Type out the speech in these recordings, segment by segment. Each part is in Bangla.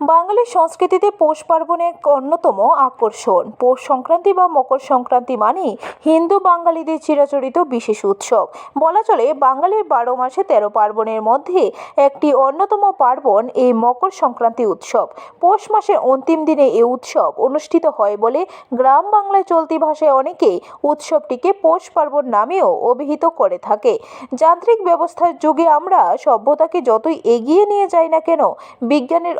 বাঙালির সংস্কৃতিতে পৌষ পার্বণ এক অন্যতম আকর্ষণ। পৌষ সংক্রান্তি বা মকর সংক্রান্তি মানে হিন্দু বাঙালিদের চিরাচরিত বিশেষ উৎসব। বলা চলে বাঙালির বারো মাসে তেরো পার্বণের মধ্যে একটি অন্যতম পার্বণ এই মকর সংক্রান্তি উৎসব। পৌষ মাসের অন্তিম দিনে এই উৎসব অনুষ্ঠিত হয় বলে গ্রাম বাংলায় চলতি ভাষায় অনেকে উৎসবটিকে পৌষ পার্বণ নামেও অভিহিত করে থাকে। যান্ত্রিক ব্যবস্থার যুগে আমরা সভ্যতাকে যতই এগিয়ে নিয়ে যাই না কেন, বিজ্ঞানের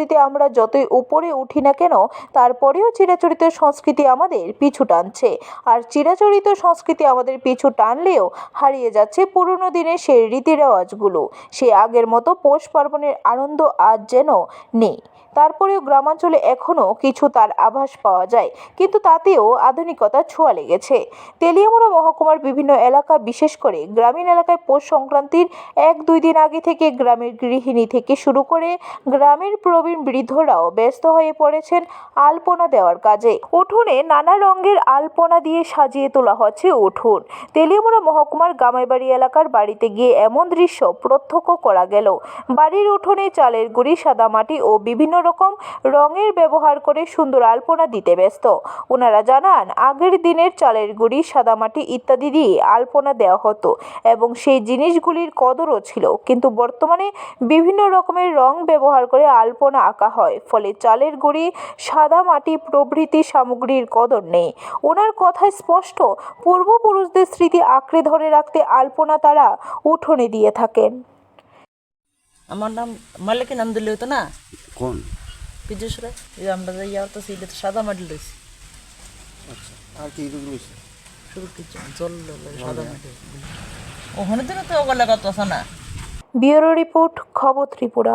অগ্রগতিতে আমরা যতই উপরে উঠি না কেন, তারপরেও চিরাচরিত সংস্কৃতি আমাদের পিছু টানছে। আর চিরাচরিত সংস্কৃতি আমাদের পিছু টানলেও হারিয়ে যাচ্ছে পুরনো দিনের সেই রীতি রেওয়াজগুলো সে আগের মতো পৌষ পার্বণের আনন্দ আজ যেন নেই। তারপরেও গ্রামাঞ্চলে এখনও কিছু তার আভাস পাওয়া যায়, কিন্তু তাতেও আধুনিকতার ছোঁয়া লেগেছে। তেলিয়ামুড়া মহকুমার বিভিন্ন এলাকা, বিশেষ করে গ্রামীণ এলাকায় পৌষ সংক্রান্তির এক দুই দিন আগে থেকে গ্রামের গৃহিণী থেকে শুরু করে গ্রামের প্রবীণ বৃদ্ধরাও ব্যস্ত হয়ে পড়েছেন আলপনা দেওয়ার কাজে। উঠোনে নানা রঙের আলপনা দিয়ে সাজিয়ে তোলা হচ্ছে উঠোন। তেলিয়ামুড়া মহকুমার গামাইবাড়ি এলাকার বাড়িতে গিয়ে এমন দৃশ্য প্রত্যক্ষ করা গেল। বাড়ির উঠোনে চালের গুঁড়ি, সাদা মাটি ও বিভিন্ন রকম রঙের ব্যবহার করে সুন্দর আলপনা দিতে ব্যস্ত। ওনারা জানান, আগের দিনের চালের গুঁড়ি, সাদামাটি ইত্যাদি দিয়ে আলপনা দেওয়া হতো এবং সেই জিনিসগুলির কদরও ছিল। কিন্তু বর্তমানে বিভিন্ন রকমের রং ব্যবহার করে আলপনা আঁকা হয়। ফলে চালের গুঁড়ি সাদা মাটি প্রভৃতি সামগ্রীর কদর নেই। ওনার কথায় স্পষ্ট। পূর্বপুরুষদের স্মৃতি আঁকড়ে ধরে রাখতে আলপনা তারা উঠোনে দিয়ে থাকেন। আমার নাম মালিকের নাম না? কোন পিজুসরা এই আমরা যে ইয়া তো সিলেট তো সাদা মাটি লইছি আচ্ছা আর কি রুগী লইছি শুধু কিছু জল সাদা মাটি ওখানে তো তো ওগুলো কত আছে না ব্যুরো রিপোর্ট খবর ত্রিপুরা